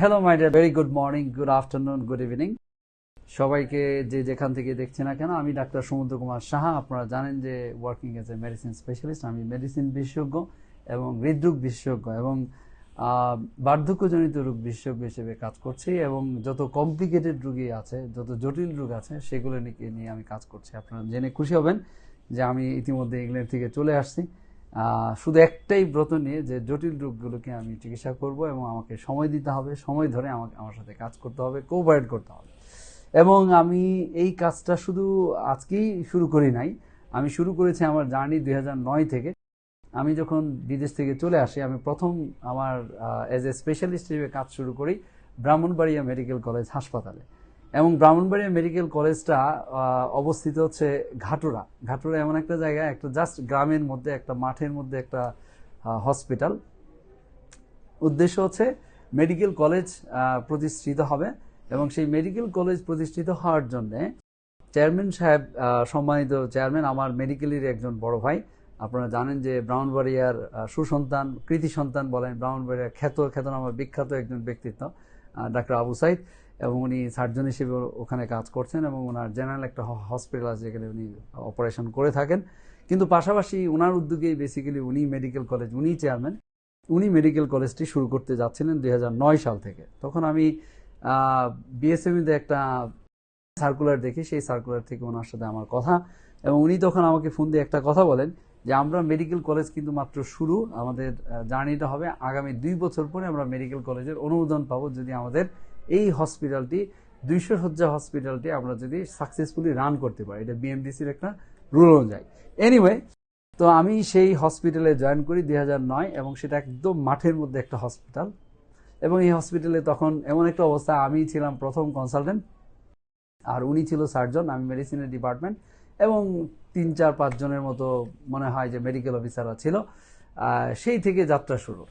Hello my dear very good morning good afternoon good evening সবাইকে যে যেখান থেকে দেখছে না কেন, আমি ডাক্তার সমুদ্র কুমার সাহা। আপনারা জানেন যে working as a medicine specialist আমি মেডিসিন বিশেষজ্ঞ এবং হৃদরোগ বিশেষজ্ঞ এবং বার্ধক্যজনিত রোগ বিশেষজ্ঞ হিসেবে কাজ করছি এবং যত কমপ্লিকেটেড রোগী আছে, যত জটিল রোগ আছে, সেগুলো নিয়ে আমি কাজ করছি। আপনারা জেনে খুশি হবেন যে আমি ইতিমধ্যে ইংল্যান্ড থেকে চলে আসছি। শুধু একটাই ব্রত নিয়ে যে জটিল রোগগুলোকে আমি চিকিৎসা করব এবং আমাকে সময় দিতে হবে, সময় ধরে আমাকে, আমার সাথে কাজ করতে হবে কোঅপারেট করতে হবে। এবং আমি এই কাজটা শুধু আজকেই শুরু করি নাই, আমি শুরু করেছি আমার জার্নি দুই হাজার নয় থেকে। আমি যখন বিদেশ থেকে চলে আসি, আমি প্রথম আমার এজ এ স্পেশালিস্ট হিসেবে কাজ শুরু করি ব্রাহ্মণবাড়িয়া মেডিকেল কলেজ হাসপাতালে। এবং ব্রাহ্মণবাড়িয়া মেডিকেল কলেজটা অবস্থিত হচ্ছে ঘাটুরা। ঘাটুরা এমন একটা জায়গা একটা জাস্ট গ্রামের মধ্যে একটা মাঠের মধ্যে একটা হসপিটাল উদ্দেশ্য হচ্ছে মেডিকেল কলেজ প্রতিষ্ঠিত হবে এবং সেই মেডিকেল কলেজ প্রতিষ্ঠিত হওয়ার জন্য চেয়ারম্যান সাহেব সম্মানিত চেয়ারম্যান আমার মেডিকেলের একজন বড় ভাই। আপনারা জানেন যে ব্রাউনবাড়িয়ার আহ, সুসন্তান কৃতি সন্তান বলেন ব্রাউনবাড়িয়ার খ্যাত খ্যাতনামা বিখ্যাত একজন ব্যক্তিত্ব ডাক্তার আবু সাইদ। এবং উনি সার্জন হিসেবে ওখানে কাজ করছেন এবং ওনার জেনারেল একটা হসপিটাল আছে যেখানে উনি অপারেশন করে থাকেন। কিন্তু পাশাপাশি ওনার উদ্যোগেই বেসিক্যালি উনি মেডিকেল কলেজ উনি চেয়ারম্যান উনি মেডিকেল কলেজটি শুরু করতে যাচ্ছিলেন দুই হাজার নয় সাল থেকে। তখন আমি বিএসএমইতে একটা সার্কুলার দেখি, সেই সার্কুলার থেকে ওনার সাথে আমার কথা এবং উনি তখন আমাকে ফোন দিয়ে একটা কথা বলেন যে, আমরা মেডিকেল কলেজ কিন্তু মাত্র শুরু, আমাদের জার্নিটা হবে আগামী দুই বছর পরে আমরা মেডিকেল কলেজের অনুমোদন পাবো যদি আমাদের এই হসপিটালটি দুইশো শয্যা হসপিটালটি আমরা যদি সাকসেসফুলি রান করতে পারি, এটা বিএমডিসির একটা রুল অনুযায়ী। এনিওয়ে তো আমি সেই হসপিটালে জয়েন করি দুই হাজার নয় এবং সেটা একদম মাঠের মধ্যে একটা হসপিটাল এবং এই হসপিটালে তখন এমন একটা অবস্থা, আমি ছিলাম প্রথম কনসালটেন্ট আর উনি ছিল সার্জন আমি মেডিসিনের ডিপার্টমেন্ট এবং তিন, চার, পাঁচ জনের মতো মনে হয় যে মেডিকেল অফিসাররা ছিল। সেই থেকে যাত্রা শুরু।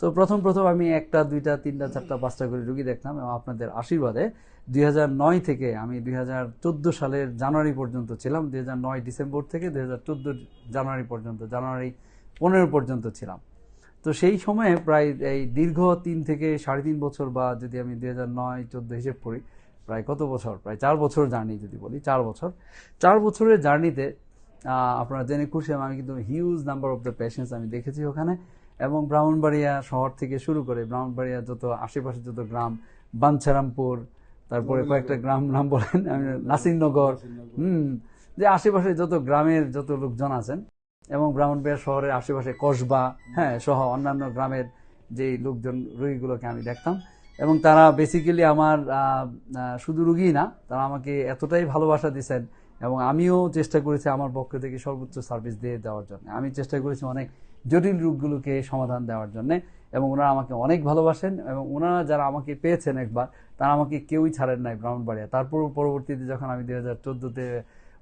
তো প্রথম প্রথম আমি একটা, দুইটা, তিনটা, চারটা, পাঁচটা করে রুগী দেখতাম এবং আপনাদের আশীর্বাদে দুই হাজার নয় থেকে আমি দুই হাজার চোদ্দ সালের জানুয়ারি পর্যন্ত ছিলাম, দুই হাজার নয় ডিসেম্বর থেকে দু হাজার চোদ্দ জানুয়ারি পর্যন্ত, জানুয়ারি পনেরো পর্যন্ত ছিলাম। তো সেই সময়ে প্রায় এই দীর্ঘ তিন থেকে সাড়ে তিন বছর বা যদি আমি দুই হাজার নয় চোদ্দ হিসেব করি, প্রায় কত বছর? প্রায় চার বছর জার্নি যদি বলি, চার বছর। চার বছরের জার্নিতে আপনারা জেনে খুশি, আমি কিন্তু huge number of the patients আমি দেখেছি ওখানে। এবং ব্রাহ্মণবাড়িয়া শহর থেকে শুরু করে ব্রাহ্মণবাড়িয়া যত আশেপাশে যত গ্রাম বাঞ্ছারামপুর তারপরে কয়েকটা গ্রাম নাম বলেন নাসিরনগর হুম যে আশেপাশে যত গ্রামের যত লোকজন আছেন এবং ব্রাহ্মণবাড়িয়া শহরের আশেপাশে কসবা হ্যাঁ সহ অন্যান্য গ্রামের যে লোকজন রোগীগুলোকে আমি দেখতাম এবং তারা বেসিক্যালি আমার শুধু রুগী না তারা আমাকে এতটাই ভালোবাসা দিয়েছেন এবং আমিও চেষ্টা করেছি আমার পক্ষ থেকে সর্বোচ্চ সার্ভিস দিয়ে দেওয়ার জন্য। আমি চেষ্টা করেছি অনেক জটিল রোগগুলোকে সমাধান দেওয়ার জন্য এবং ওনারা আমাকে অনেক ভালোবাসেন এবং ওনারা যারা আমাকে পেয়েছেন একবার, তারা আমাকে কেউই ছাড়েন নাই ব্রাহ্মণবাড়িয়া। তারপর পরবর্তীতে যখন আমি দুই হাজার চোদ্দোতে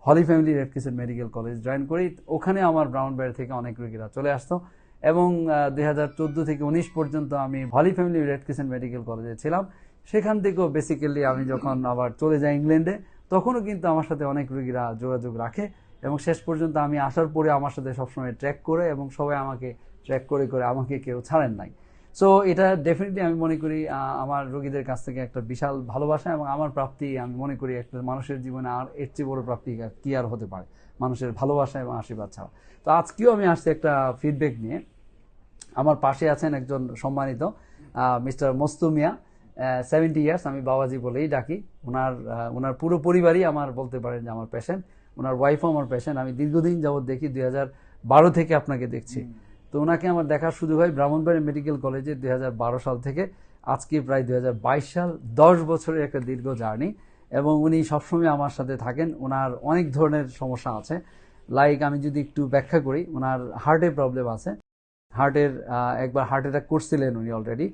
Holy Family Red Crescent Medical College join করি, ওখানে আমার ব্রাউনবাড়ি থেকে অনেক রোগীরা চলে আসতো এবং দুই হাজার চোদ্দ থেকে উনিশ পর্যন্ত আমি Holy Family Red Crescent Medical কলেজে ছিলাম। সেখান থেকেও বেসিক্যালি আমি যখন আবার চলে যাই ইংল্যান্ডে, তখনও কিন্তু আমার সাথে অনেক রোগীরা যোগাযোগ রাখে। এবং শেষ পর্যন্ত আমি আসার পরে আমার সাথে সবসময় ট্র্যাক করে এবং সবাই আমাকে ট্র্যাক করে করে আমাকে কেউ ছাড়েন নাই। সো এটা ডেফিনেটলি আমি মনে করি আমার রোগীদের কাছ থেকে একটা বিশাল ভালোবাসা এবং আমার প্রাপ্তি আমি মনে করি একটা মানুষের জীবনে আর এর চেয়ে বড় প্রাপ্তি কি আর হতে পারে। মানুষের ভালোবাসা এবং আশীর্বাদ ছাড়া। তো আজকেও আমি আসছি একটা ফিডব্যাক নিয়ে। আমার পাশে আছেন একজন সম্মানিত মিস্টার মস্তুমিয়া। সেভেন্টি ইয়ার্স আমি বাবাজি বলেই ডাকি। ওনার ওনার পুরো পরিবারই আমার বলতে পারেন যে আমার পেশেন্ট ওনার ওয়াইফও আমার পেশেন্ট আমি দীর্ঘদিন যাবত দেখি দুই হাজার বারো থেকে আপনাকে দেখছি। তো ওনাকে আমার দেখার সুযোগ হয় ব্রাহ্মণবাড়ি মেডিকেল কলেজে দুই হাজার বারো সাল থেকে। আজকে প্রায় দুই হাজার বাইশ সাল দশ বছরের একটা দীর্ঘ জার্নি। এবং উনি সবসময় আমার সাথে থাকেন। ওনার অনেক ধরনের সমস্যা আছে। লাইক আমি যদি একটু ব্যাখ্যা করি ওনার হার্টের প্রবলেম আছে। হার্টের একবার হার্ট অ্যাটাক করছিলেন উনি অলরেডি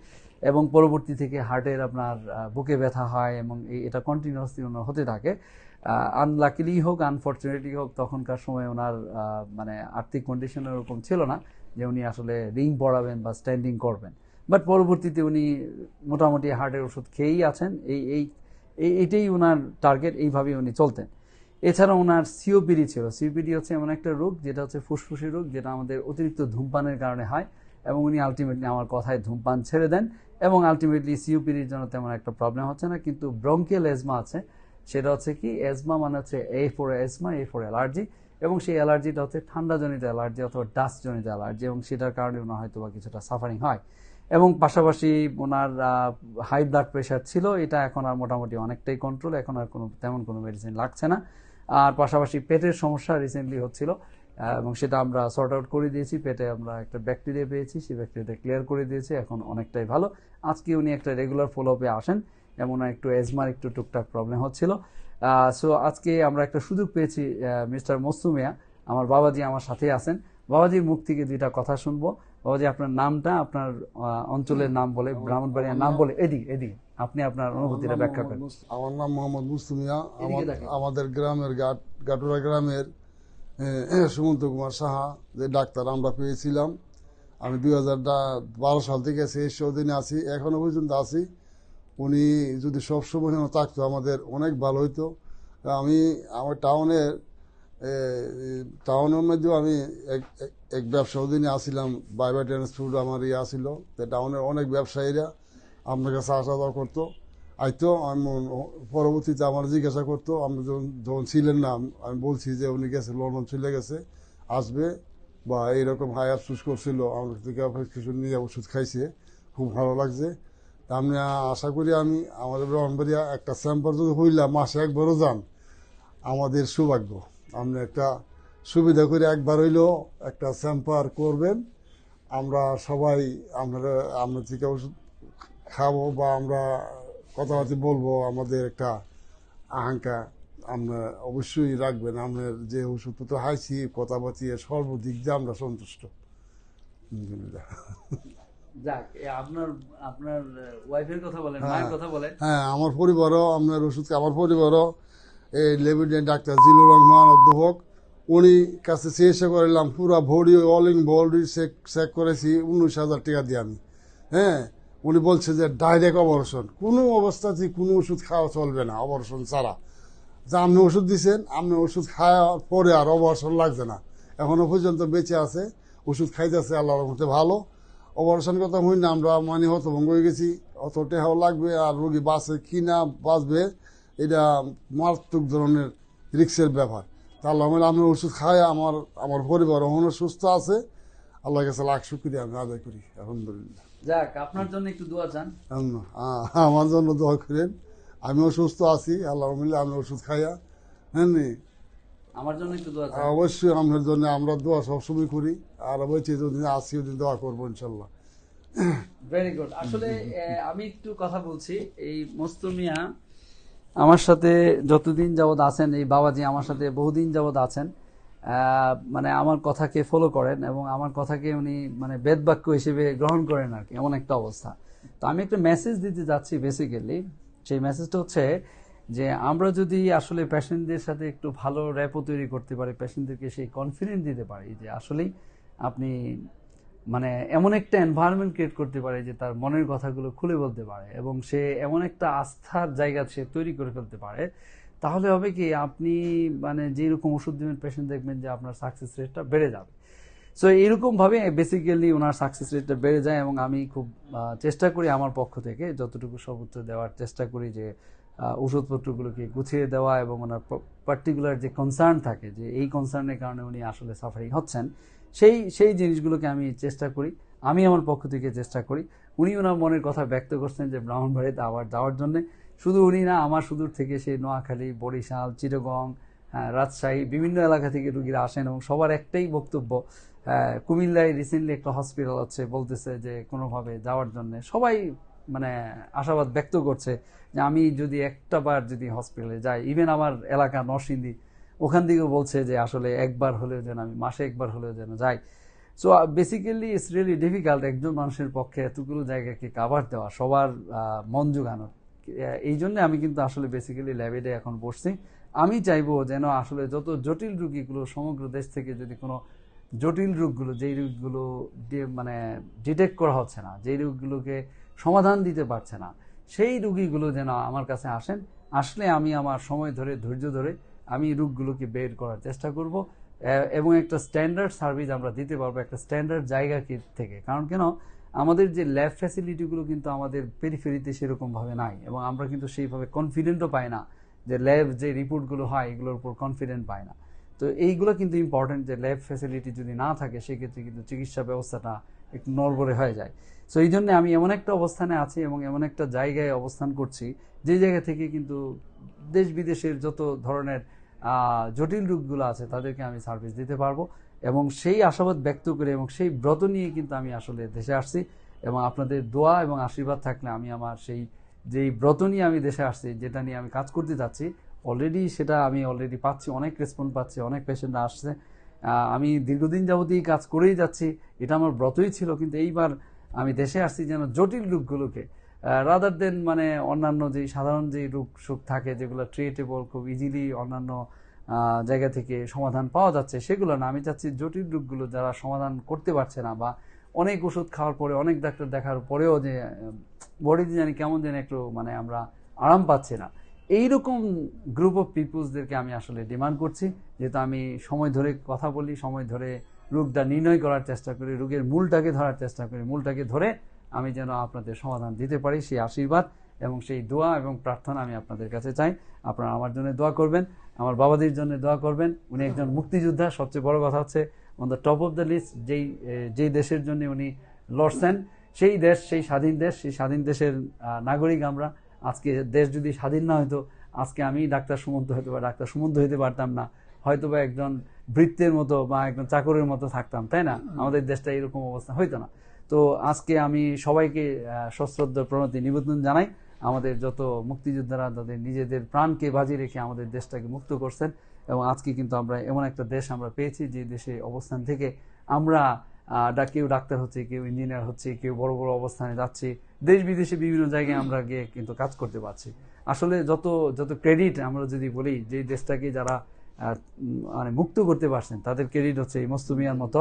এবং পরবর্তী থেকে হার্টের আপনার বুকে ব্যথা হয় এবং এটা কন্টিনিউয়াসলি ওনার হতে থাকে। আনলাকিলি হোক আনফর্চুনেটলি হোক, তখনকার সময় ওনার মানে আর্থিক কন্ডিশন ওরকম ছিল না যে উনি আসলে রিং পড়াবেন বা স্ট্যান্ডিং করবেন। বাট পরবর্তীতে উনি মোটামুটি হার্টের ওষুধ খেয়েই আছেন। এই এই, এই- এইটাই ওনার টার্গেট এইভাবেই উনি চলতেন। এছাড়া ওনার সিওপিডি ছিল। সিওপিডি হচ্ছে এমন একটা রোগ, যেটা হচ্ছে ফুসফুসের রোগ, যেটা আমাদের অতিরিক্ত ধূমপানের কারণে হয় এবং উনি আলটিমেটলি আমার কথায় ধূমপান ছেড়ে দেন এবং আলটিমেটলি সিউপির জন্য তেমন একটা প্রবলেম হচ্ছে না, কিন্তু ব্রঙ্কিয়াল এজমা আছে। সেটা হচ্ছে কি এজমা মানে হচ্ছে A for asthma A for allergy এবং সেই অ্যালার্জিটা হচ্ছে ঠান্ডাজনিত অ্যালার্জি অথবা ডাস্টজনিত অ্যালার্জি এবং সেটার কারণে ওনার হয়তো বা কিছুটা সাফারিং হয়। এবং পাশাপাশি ওনার হাই ব্লাড প্রেশার ছিল, এটা এখন আর মোটামুটি অনেকটাই কন্ট্রোল এখন আর কোনো, তেমন কোনো মেডিসিন লাগছে না। আর পাশাপাশি পেটের সমস্যা রিসেন্টলি হচ্ছিল এবং সেটা আমরা সর্ট আউট করে দিয়েছি, পেটে আমরা একটা ব্যাকটেরিয়া পেয়েছি, সেই ব্যাকটেরিয়াটা ক্লিয়ার করে দিয়েছি, এখন অনেকটাই ভালো। আজকে উনি একটা রেগুলার ফলো আপে আসেন এমন একটু এজমার একটু টুকটাক প্রবলেম হচ্ছিল। সো আজকে আমরা একটা সুযোগ পেয়েছি মিস্টার মস্তুমিয়া আমার বাবাজি আমার সাথে আছেন। বাবাজির মুখ থেকে দুইটা কথা শুনব। বাবাজি আপনার নামটা আপনার অঞ্চলের নাম বলে ব্রাহ্মণবাড়িয়ার নাম বলে। এদিকে এদিকে আপনি আপনার অনুভূতিটা ব্যাখ্যা করেন। আমার নাম মোহাম্মদ মুস্তুমিয়া আমাদের গ্রামের গাট গাটুরা গ্রামের সুমন্ত কুমার সাহা যে ডাক্তার আমরা পেয়েছিলাম। আমি দুই হাজার বারো সাল থেকে শেষ দিনে আছি এখনও পর্যন্ত আছি। উনি যদি সবসময় থাকতো, আমাদের অনেক ভালো হইতো। আমি আমার টাউনের টাউনের মধ্যেও আমি এক- ব্যবসা দিনে আসছিলাম বাইবা ট্রান্সপোর্ট আমার ইয়ে আসছিল তো টাউনের অনেক ব্যবসায়ীরা আপনার কাছে আসা যাওয়া করতো। আইতো, আমি পরবর্তীতে আমার জিজ্ঞাসা করতো আমি যখন যখন ছিলেন না, আমি বলছি যে উনি গেছে, লন্ডন চলে গেছে, আসবে বা এইরকম হাই আফসুস করছিল আমার কিছু নিয়ে ওষুধ খাইছে, খুব ভালো লাগছে। তা আমি আশা করি আমি আমাদের ব্রাহ্মণবাড়িয়া একটা স্যাম্পার যদি হইলাম মাসে একবারও যান, আমাদের সৌভাগ্য। আপনি একটা সুবিধা করে একবার হইলেও একটা স্যাম্পার করবেন। আমরা সবাই আপনারা আপনার থেকে ওষুধ খাব বা আমরা কথাবার্তা বলব, আমাদের একটা আকাঙ্ক্ষা আমরা অবশ্যই রাখবেন। আপনার যে ওষুধপত্র হাইছি কথাবার্তি সর্বদিক দিয়ে আমরা সন্তুষ্ট। যাক এ আপনার আপনার ওয়াইফের কথা বলেন মায়ের কথা বলেন। হ্যাঁ আমার পরিবারও আপনার ওষুধ আমার পরিবারও এই লেবিডেন্ট ডাক্তার জিলুর রহমান অধ্যাপক উনি কাছে চিকিৎসা করালাম পুরা body all in body check check করেছি উনিশ হাজার টাকা দিয়ে আমি। হ্যাঁ উনি বলছে যে ডাইরেক্ট অপারেশন কোনো অবস্থাতেই কোনো ওষুধ খাওয়া চলবে না অপারেশন ছাড়া। যা আপনি ওষুধ দিচ্ছেন আপনি ওষুধ খাওয়ার পরে আর অপারেশন লাগছে না। এখনও পর্যন্ত বেঁচে আছে ওষুধ খাইতেছে আল্লাহর মধ্যে ভালো। অপারেশন কথা হই না আমরা মানে হতভঙ্গ হয়ে গেছি। অত টেহাও লাগবে আর রোগী বাঁচে কি না বাঁচবে এটা মারাত্মক ধরনের রিক্সের ব্যাপার। তা আল্লাহ আমি ওষুধ খাই আমার আমার পরিবার এখনও সুস্থ আছে। আল্লাহর কাছে লাখ শুক্রিয়া আমি আদায় করি আলহামদুলিল্লাহ। যাক আপনার জন্য একটু দোয়া চান। আমার জন্য দোয়া করেন। আমিও সুস্থ আছি আল্লাহ মিলে আমি ওষুধ খাইয়া হ্যাঁ নি? আমার জন্য একটু দোয়া অবশ্যই আপনার জন্য আমরা দোয়া সবসময় করি। আর ওদিন দোয়া করব ইনশাল্লাহ। ভেরি গুড আসলে আমি একটু কথা বলছি। এই মস্তুমিয়া আমার সাথে যতদিন যাবৎ আছেন, এই বাবাজি আমার সাথে বহুদিন যাবৎ আছেন মানে আমার কথাকে ফলো করেন এবং আমার কথাকে উনি মানে বেদবাক্য হিসেবে গ্রহণ করেন আর কি, এমন একটা অবস্থা। তো আমি একটা মেসেজ দিতে যাচ্ছি বেসিক্যালি সেই মেসেজটা হচ্ছে যে, আমরা যদি আসলে পেশেন্টদের সাথে একটু ভালো র্যাপো তৈরি করতে পারি পেশেন্টদেরকে সেই কনফিডেন্স দিতে পারি যে, আসলেই আপনি মানে এমন একটা এনভায়রনমেন্ট ক্রিয়েট করতে পারে যে তার মনের কথাগুলো খুলে বলতে পারে এবং সে এমন একটা আস্থার জায়গা সে তৈরি করে ফেলতে পারে, তাহলে হবে কি আপনি মানে যেরকম ওষুধ দেবেন পেশেন্ট দেখবেন যে আপনার সাকসেস রেটটা বেড়ে যাবে। সো এইরকমভাবে বেসিক্যালি ওনার সাকসেস রেটটা বেড়ে যায় এবং আমি খুব চেষ্টা করি আমার পক্ষ থেকে যতটুকু সর্বোচ্চ দেওয়ার, চেষ্টা করি যে ওষুধপত্রগুলোকে গুছিয়ে দেওয়া এবং ওনার পার্টিকুলার যে কনসার্ন থাকে যে এই কনসার্নের কারণে উনি আসলে সাফারিং হচ্ছেন সেই সেই জিনিসগুলোকে আমি চেষ্টা করি। আমি আমার পক্ষ থেকে চেষ্টা করি। উনি ওনার মনের কথা ব্যক্ত করছেন যে ব্রাহ্মণবাড়িতে আবার যাওয়ার জন্য। শুধু উনি না আমার সুদূর থেকে সেই নোয়াখালী বরিশাল চিরগং হ্যাঁ, রাজশাহী বিভিন্ন এলাকা থেকে রুগীরা আসেন এবং সবার একটাই বক্তব্য হ্যাঁ, কুমিল্লায় রিসেন্টলি একটা হসপিটাল আছে বলতেছে যে কোনোভাবে যাওয়ার জন্য। সবাই মানে আশাবাদ ব্যক্ত করছে যে আমি যদি একটা বার যদি হসপিটালে যাই ইভেন আমার এলাকা নরসিংদী ওখান থেকেও বলছে যে আসলে একবার হলেও যেন আমি মাসে একবার হলেও যেন যাই। So basically it's really difficult একজন মানুষের পক্ষে এতগুলো জায়গাকে কাভার দেওয়া সবার মন জোগানো আহ, এই জন্য আমি কিন্তু আসলে বেসিক্যালি ল্যাবেডে এখন বসছি। আমি চাইব যেন আসলে যত জটিল রুগীগুলো সমগ্র দেশ থেকে যদি কোনো জটিল রোগগুলো যেই রোগগুলো মানে ডিটেক্ট করা হচ্ছে না যেই রোগগুলোকে সমাধান দিতে পারছে না সেই রুগীগুলো যেন আমার কাছে আসেন। আসলে আমি আমার সময় ধরে ধৈর্য ধরে আমি রোগগুলোকে বের করার চেষ্টা করব এবং একটা স্ট্যান্ডার্ড সার্ভিস আমরা দিতে পারব, একটা স্ট্যান্ডার্ড জায়গা থেকে। কারণ কেন? আমাদের যে ল্যাব ফ্যাসিলিটিগুলো কিন্তু আমাদের পেরিফেরিতে সেরকমভাবে নাই, এবং আমরা কিন্তু সেইভাবে কনফিডেন্টও পাই না যে ল্যাব যে রিপোর্টগুলো হয়, এগুলোর উপর কনফিডেন্ট পায় না। তো এইগুলো কিন্তু ইম্পর্টেন্ট যে ল্যাব ফ্যাসিলিটি যদি না থাকে, সেক্ষেত্রে কিন্তু চিকিৎসা ব্যবস্থাটা একটু নড়বড়ে হয়ে যায়। সো এই জন্য আমি এমন একটা অবস্থানে আছি এবং এমন একটা জায়গায় অবস্থান করছি, যে জায়গা থেকে কিন্তু দেশ বিদেশের যত ধরনের জটিল রোগগুলো আছে তাদেরকে আমি সার্ভিস দিতে পারব এবং সেই আশাবাদ ব্যক্ত করে এবং সেই ব্রত নিয়ে কিন্তু আমি আসলে দেশে আসছি এবং আপনাদের দোয়া এবং আশীর্বাদ থাকলে আমি আমার সেই যেই ব্রত নিয়ে আমি দেশে আসছি, যেটা নিয়ে আমি কাজ করতে যাচ্ছি অলরেডি সেটা আমি অলরেডি পাচ্ছি, অনেক রেসপন্স পাচ্ছি, অনেক পেশেন্ট আসছে। আমি দীর্ঘদিন যাবতীয় কাজ করেই যাচ্ছি, এটা আমার ব্রতই ছিল, কিন্তু এইবার আমি দেশে আসছি যেন জটিল রোগগুলোকে রাদার দেন মানে অন্যান্য যে সাধারণ যে রোগ সুখ থাকে, যেগুলো ট্রিয়েটেবল খুব ইজিলি অন্যান্য জায়গা থেকে সমাধান পাওয়া যাচ্ছে, সেগুলো না। আমি চাচ্ছি জটিল রোগগুলো যারা সমাধান করতে পারছে না বা অনেক ওষুধ খাওয়ার পরে, অনেক ডাক্তার দেখার পরেও যে বডিতে জানি কেমন যেন একটু মানে আমরা আরাম পাচ্ছি না। এইরকম গ্রুপ অফ পিপুলসদেরকে আমি আসলে ডিমান্ড করছি। যেহেতু আমি সময় ধরে কথা বলি, সময় ধরে রোগটা নির্ণয় করার চেষ্টা করি, রোগের মূলটাকে ধরার চেষ্টা করি, মূলটাকে ধরে আমি যেন আপনাদের সমাধান দিতে পারি সেই আশীর্বাদ এবং সেই দোয়া এবং প্রার্থনা আমি আপনাদের কাছে চাই। আপনারা আমার জন্য দোয়া করবেন আমার বাবাদের জন্য দোয়া করবেন। উনি একজন মুক্তিযোদ্ধা সবচেয়ে বড় কথা হচ্ছে on the top of the list যেই যেই দেশের জন্য উনি লড়ছেন সেই দেশ সেই স্বাধীন দেশ সেই স্বাধীন দেশের নাগরিক আমরা। আজকে দেশ যদি স্বাধীন না হতো আজকে আমি ডাক্তার সুমন্ত হয়তো বা ডাক্তার সুমন্ত হইতে পারতাম না। হয়তো বা একজন বৃত্তের মতো বা একজন চাকরের মতো থাকতাম তাই না? আমাদের দেশটা এরকম অবস্থা হইতো না। তো আজকে আমি সবাইকে সশ্রদ্ধ প্রণতি, নিবেদন জানাই। আমাদের যত মুক্তিযোদ্ধারা, তাদের নিজেদের প্রাণকে বাজি রেখে আমাদের দেশটাকে মুক্ত করছেন এবং আজকে কিন্তু আমরা এমন একটা দেশ আমরা পেয়েছি যে দেশে অবস্থান থেকে আমরা কেউ ডাক্তার হচ্ছে, কেউ ইঞ্জিনিয়ার হচ্ছে, কেউ বড় বড় অবস্থানে যাচ্ছে, দেশ বিদেশে বিভিন্ন জায়গায় আমরা গিয়ে কিন্তু কাজ করতে পারছি। আসলে যত যত ক্রেডিট আমরা যদি বলি, যে দেশটাকে যারা মানে মুক্ত করতে পারছেন, তাদের ক্রেডিট হচ্ছে এই মস্তুমিয়ার মতো।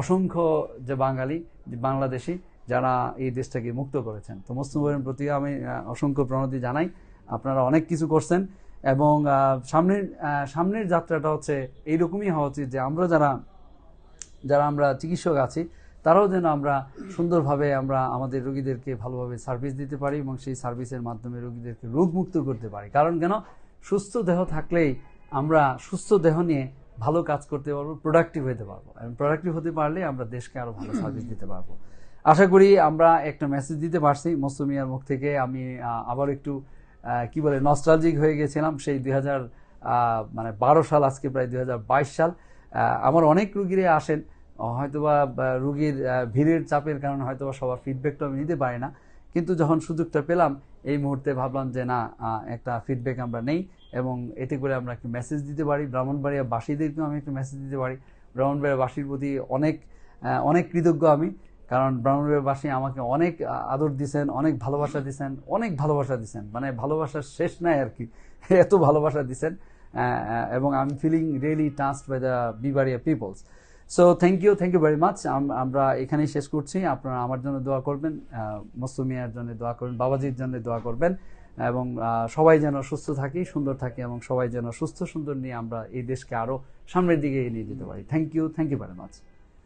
অসংখ্য যে বাঙালি বাংলাদেশি যারা এই দেশটাকে মুক্ত করেছেন। তো মুসলিমের প্রতি আমি অসংখ্য প্রণতি জানাই। আপনারা অনেক কিছু করছেন এবং সামনের সামনের যাত্রাটা হচ্ছে এইরকমই হওয়া উচিত যে আমরা যারা যারা আমরা চিকিৎসক আছি, তারাও যেন আমরা সুন্দরভাবে আমরা আমাদের রোগীদেরকে ভালোভাবে সার্ভিস দিতে পারি এবং সেই সার্ভিসের মাধ্যমে রোগীদেরকে রোগমুক্ত করতে পারি। কারণ কেন? সুস্থ দেহ থাকলেই আমরা সুস্থ দেহ নিয়ে ভালো কাজ করতে পারব প্রোডাক্টিভ হতে পারব। প্রোডাক্টিভ হতে পারলে আমরা দেশকে আরও ভালো সার্ভিস দিতে পারব। আশা করি আমরা একটা মেসেজ দিতে পারছি মৌসুমিয়ার মুখ থেকে। আমি আবার একটু কি বলে নস্টালজিক হয়ে গেছিলাম সেই দুই হাজার মানে বারো সাল, আজকে প্রায় দুই হাজার বাইশ সাল। আমার অনেক রুগীরা আসেন। হয়তোবা রুগীর ভিড়ের চাপের কারণে হয়তোবা সবার ফিডব্যাকটা আমি নিতে পারি না। কিন্তু যখন সুযোগটা পেলাম, এই মুহূর্তে ভাবলাম যে না একটা ফিডব্যাক আমরা নেই। এবং এতে করে আমরা একটু মেসেজ দিতে পারি। ব্রাহ্মণবাড়িয়া বাসীদেরকেও আমি একটু মেসেজ দিতে পারি। ব্রাহ্মণবাড়িয়া বাসীর প্রতি অনেক অনেক কৃতজ্ঞ আমি। কারণ ব্রাহ্মণবাড়িয়াবাসী আমাকে অনেক আদর দিছেন, অনেক ভালোবাসা দিছেন, অনেক ভালোবাসা দিছেন। মানে ভালোবাসার শেষ নাই আর কি। এত ভালোবাসা দিছেন এবং I am feeling really touched by the বিবারিয়া peoples so thank you thank you very much আমরা এখানেই শেষ করছি। আপনারা আমার জন্য দোয়া করবেন মসুমিয়ার জন্য দোয়া করবেন, বাবাজির জন্য দোয়া করবেন। এবং সবাই যেন সুস্থ থাকি, সুন্দর থাকি এবং সবাই যেন সুস্থ সুন্দর নিয়ে আমরা এই দেশকে আরও সামনের দিকে এগিয়ে যেতে পারি। Thank you thank you very much